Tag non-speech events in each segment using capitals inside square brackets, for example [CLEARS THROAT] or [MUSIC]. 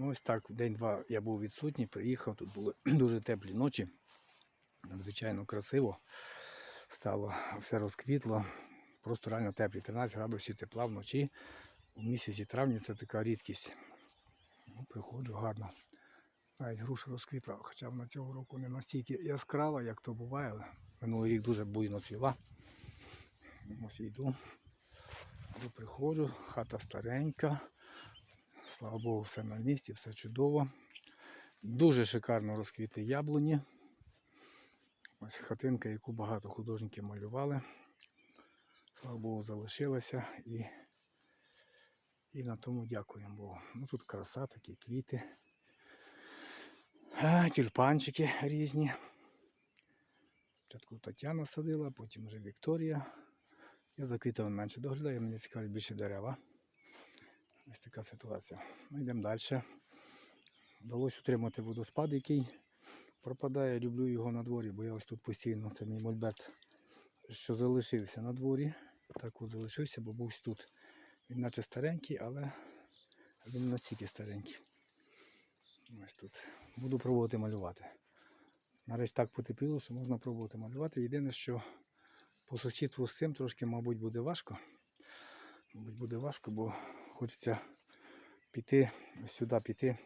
Ну, ось так, день-два я був відсутній, приїхав, тут були [CLEARS THROAT] дуже теплі ночі. Надзвичайно красиво стало, все розквітло. Просто реально теплі. 13 градусів тепла вночі. У місяці травні це така рідкість. Ну, приходжу гарно. Навіть груша розквітла, хоча вона цього року не настільки яскрава, як то буває. Минулий рік дуже буйно цвіла. Ось. Йду, приходжу, хата старенька. Слава Богу, все на місці, все чудово. Дуже шикарно розквіти яблуні. Ось хатинка, яку багато художників малювали. Слава Богу, залишилася і, і на тому дякуємо Богу. Ну тут краса, такі квіти. А, тюльпанчики різні. Спочатку Тетяна садила, потім вже Вікторія. Я за квітами менше доглядаю, мені цікаві більше дерева. Ось така ситуація. Ну, йдемо далі. Вдалося утримати водоспад, який пропадає. Люблю його на дворі, бо я ось тут постійно, це мій мольберт, що залишився на дворі. Так от залишився, бо був тут. Він наче старенький, але він настільки старенький. Ось тут. Буду пробувати малювати. Нарешті так потепліло, що можна пробувати малювати. Єдине, що по сусідству з цим трошки, мабуть, буде важко. Мабуть, буде важко, бо хочеться піти, сюди піти.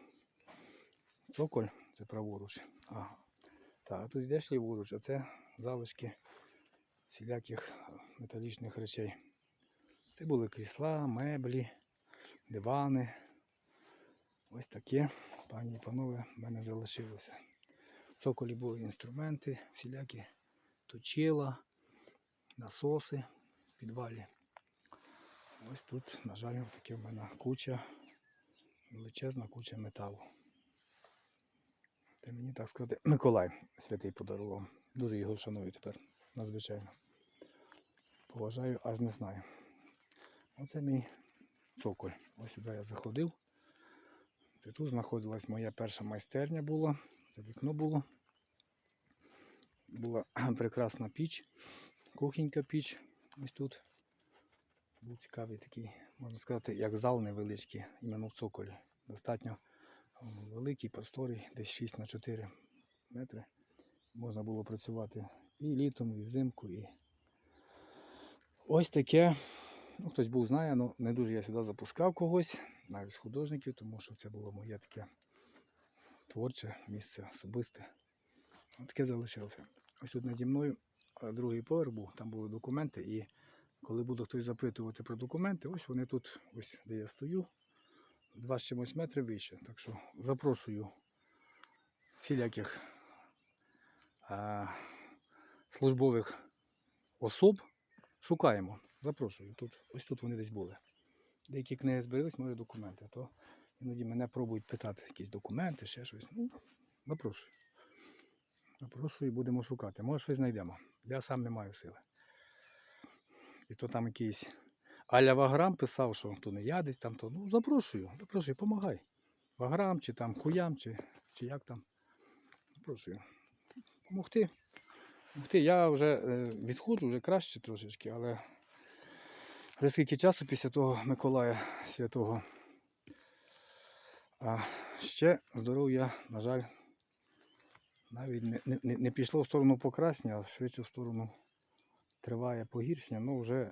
Цоколь, це праворуч. Ага. Так, тут йдеш ліворуч, а це залишки всіляких металічних речей. Це були крісла, меблі, дивани. Ось таке, пані і панове, в мене залишилося. В цоколі були інструменти, всілякі точила, насоси в підвалі. Ось тут, на жаль, таке в мене куча, величезна куча металу. Та мені так сказати, Миколай святий подарував. Дуже його шаную тепер, надзвичайно. Поважаю, аж не знаю. Оце мій цоколь. Ось сюди я заходив. Це тут знаходилась моя перша майстерня була. Це вікно було. Була [CLEARS THROAT] прекрасна піч, кухонька піч. Ось тут. Був цікавий такий, можна сказати, як зал невеличкий, іменно в цоколі. Достатньо великий, просторий, десь 6 на 4 метри. Можна було працювати і літом, і взимку. І... Ось таке. Ну, хтось був знає, але не дуже я сюди запускав когось, навіть з художників, тому що це було моє таке творче місце особисте. Таке залишилося. Ось тут наді мною другий поверх був, там були документи, і коли буде хтось запитувати про документи, ось вони тут, ось де я стою, два з чимось метри вище. Так що запрошую всіляких а, службових особ. Шукаємо. Запрошую. Тут, ось тут вони десь були. Деякі книги збереглись, мої документи. То іноді мене пробують питати якісь документи, ще щось. Ну, запрошую. Запрошую і будемо шукати. Може щось знайдемо. Я сам не маю сили. І то там якийсь Аля Ваграм писав, що то не я десь там, то ну запрошую, запрошую, помагай. Ваграм, чи там хуям, чи, чи як там. Запрошую. Помогти. Помогти. Я вже е, відходжу, вже краще трошечки, але вже скільки часу після того Миколая Святого. А ще здоров'я, на жаль, навіть не, не, не- пішло в сторону покращення, а швидше в сторону триває погіршення. Ну, вже,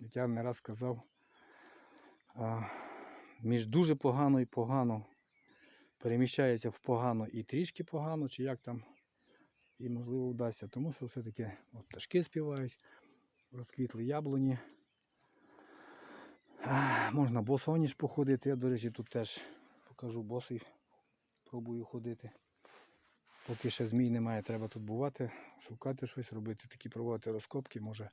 як я не раз казав, між дуже погано і погано переміщається в погано і трішки погано, чи як там, і можливо вдасться, тому що все-таки пташки співають, розквітли яблуні. Можна босоніж походити. Я, до речі, тут теж покажу босий. Пробую ходити. Поки ще змій немає, треба тут бувати, шукати щось, робити, такі проводити розкопки. Може,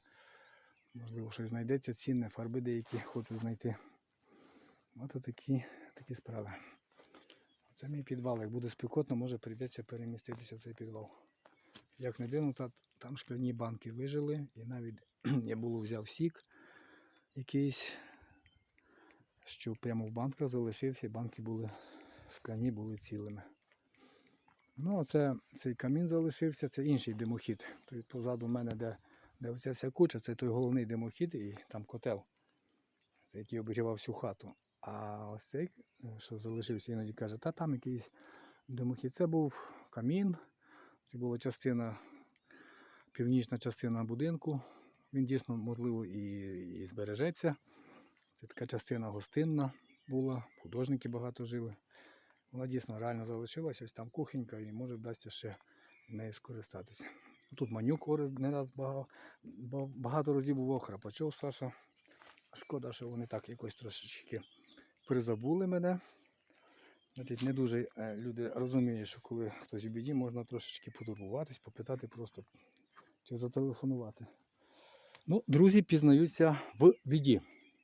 можливо, щось знайдеться цінне, фарби деякі хочу знайти. Ось такі, такі справи. Це мій підвал. Як буде спекотно, може прийдеться переміститися в цей підвал. Як не дивно, там шкляні банки вижили, і навіть [CLEARS THROAT] я було взяв сік якийсь, що прямо в банках залишився, і банки були шкляні, були цілими. Ну, а це цей камін залишився, це інший димохід. Той позаду мене, де, де оця вся куча, це той головний димохід і там котел. Це який обігрівав всю хату. А ось цей, е, що залишився, іноді каже, та там якийсь димохід. Це був камін, це була частина, північна частина будинку. Він дійсно, можливо, і, і збережеться. Це така частина гостинна була, художники багато жили. Вона дійсно реально залишилася, ось там кухонька і може вдасться ще нею скористатися. Тут манюк не раз багато, багато разів був охра. Почув Саша. Шкода, що вони так якось трошечки призабули мене. Значить, не дуже е, люди розуміють, що коли хтось у біді, можна трошечки потурбуватись, попитати просто чи зателефонувати. Ну, друзі пізнаються в біді,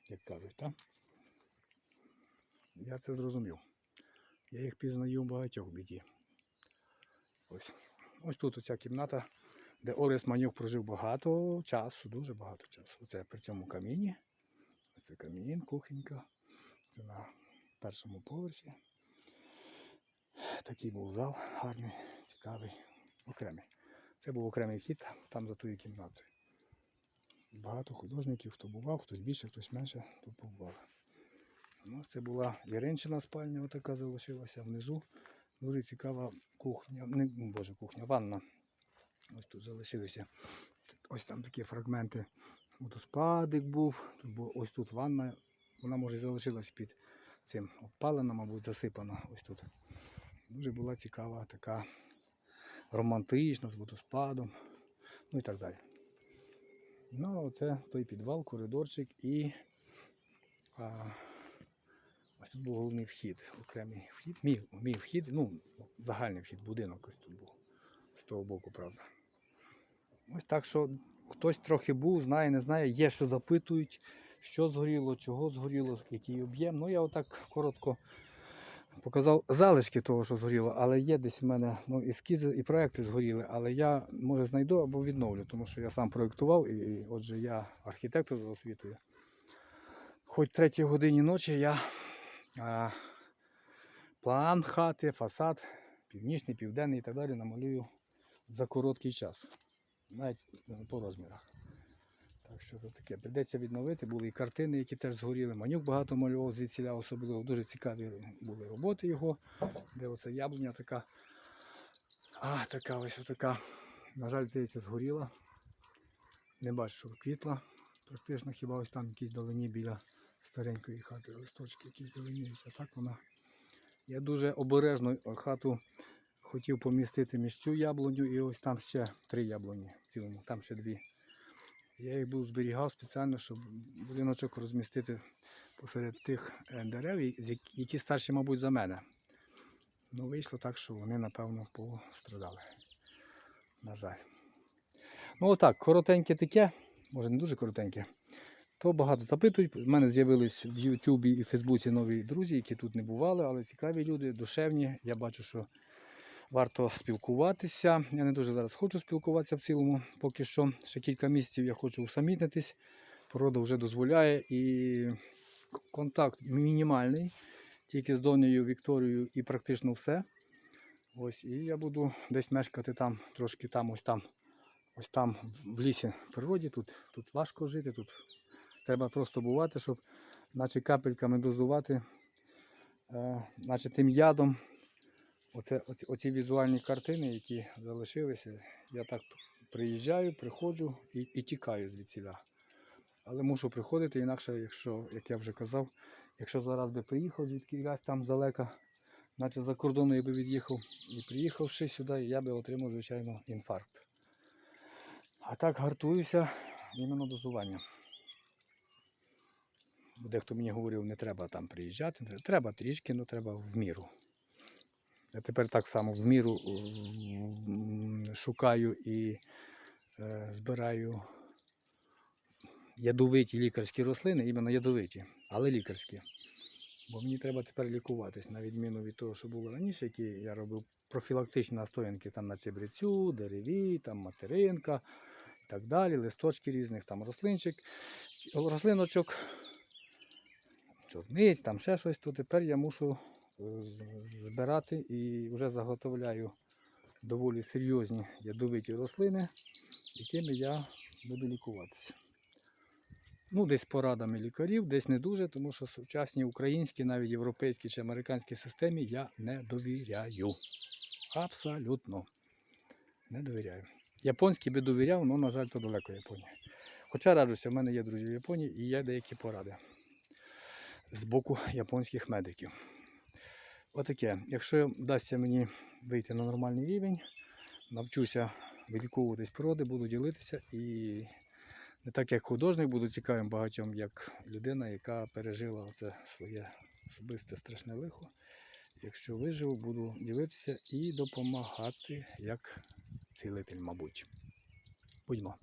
як кажуть, так? Я це зрозумів. Я їх пізнаю в багатьох біді. Ось. Ось тут оця кімната, де Орес Манюк прожив багато часу, дуже багато часу. Оце при цьому каміні. Це камін, кухонька. Це на першому поверсі. Такий був зал гарний, цікавий, окремий. Це був окремий вхід там за тою кімнатою. Багато художників, хто бував, хтось більше, хтось менше, тут побував. У нас це була Яринчина спальня, отака залишилася внизу. Дуже цікава кухня. Не, боже, кухня, ванна. Ось тут залишилися. Ось там такі фрагменти. Водоспадик був. Ось тут ванна. Вона може залишилась під цим обпалена, мабуть, засипана. Ось тут. Дуже була цікава така романтична з водоспадом. Ну і так далі. Ну, оце той підвал, коридорчик і. А, Ось тут був головний вхід, окремий вхід. Мій, мій вхід, ну, загальний вхід, будинок ось тут був. З того боку, правда. Ось так що хтось трохи був, знає, не знає, є, що запитують, що згоріло, чого згоріло, який об'єм. Ну, я отак коротко показав залишки того, що згоріло, але є десь у мене ну, ескізи і проекти згоріли, але я може знайду або відновлю, тому що я сам проєктував, і, і отже я архітектор за освітою. Хоч третій годині ночі я план хати, фасад, північний, південний і так далі намалюю за короткий час. Навіть е, по розмірах. Так що це таке. Придеться відновити. Були і картини, які теж згоріли. Манюк багато малював звідсіля, особливо дуже цікаві були роботи його, де оця яблуня така. А, така ось така. На жаль, здається, згоріла. Не бачу, що квітла. Практично хіба ось там якісь долині біля старенької хати, листочки якісь зеленіють, а так вона. Я дуже обережно хату хотів помістити між цю яблуню і ось там ще три яблуні в цілому, там ще дві. Я їх був зберігав спеціально, щоб будиночок розмістити посеред тих е, дерев, які- старші, мабуть, за мене. Ну, вийшло так, що вони, напевно, пострадали. На жаль. Ну, отак, коротеньке таке, може не дуже коротеньке. То багато запитують. У мене з'явились в Ютубі і Фейсбуці нові друзі, які тут не бували, але цікаві люди, душевні. Я бачу, що варто спілкуватися. Я не дуже зараз хочу спілкуватися в цілому. Поки що ще кілька місяців я хочу усамітнитись. Порода вже дозволяє і контакт мінімальний, тільки з донею Вікторією і практично все. Ось, і я буду десь мешкати там, трошки там, ось там, ось там в лісі в природі. Тут, тут важко жити, тут треба просто бувати, щоб наче капельками дозувати, е, наче тим ядом. Оце, оці, оці візуальні картини, які залишилися, я так приїжджаю, приходжу і, і тікаю звідсіля. Але мушу приходити, інакше, якщо, як я вже казав, якщо зараз би приїхав звідки там здалека, наче за кордону я би від'їхав і приїхавши сюди, я би отримав, звичайно, інфаркт. А так гартуюся іменно дозування. Дехто мені говорив, не треба там приїжджати. Треба трішки, але треба в міру. Я тепер так само в міру шукаю і е, збираю ядовиті лікарські рослини, іменно ядовиті, але лікарські. Бо мені треба тепер лікуватись, на відміну від того, що було раніше, які я робив профілактичні настоянки там на цибрицю, дереві, там материнка і так далі, листочки різних, там рослинчик, рослиночок, чорниць, там ще щось, то тепер я мушу е, збирати і вже заготовляю доволі серйозні ядовиті рослини, якими я буду лікуватися. Ну, десь порадами лікарів, десь не дуже, тому що сучасній українській, навіть європейській чи американській системі я не довіряю. Абсолютно. Не довіряю. Японській би довіряв, але, на жаль, то далеко Японія. Хоча раджуся, в мене є друзі в Японії і є деякі поради з боку японських медиків. Отаке. Якщо вдасться мені вийти на нормальний рівень, навчуся виліковуватись породи, буду ділитися і не так як художник, буду цікавим багатьом, як людина, яка пережила це своє особисте страшне лихо. Якщо виживу, буду ділитися і допомагати як цілитель, мабуть. Будьмо.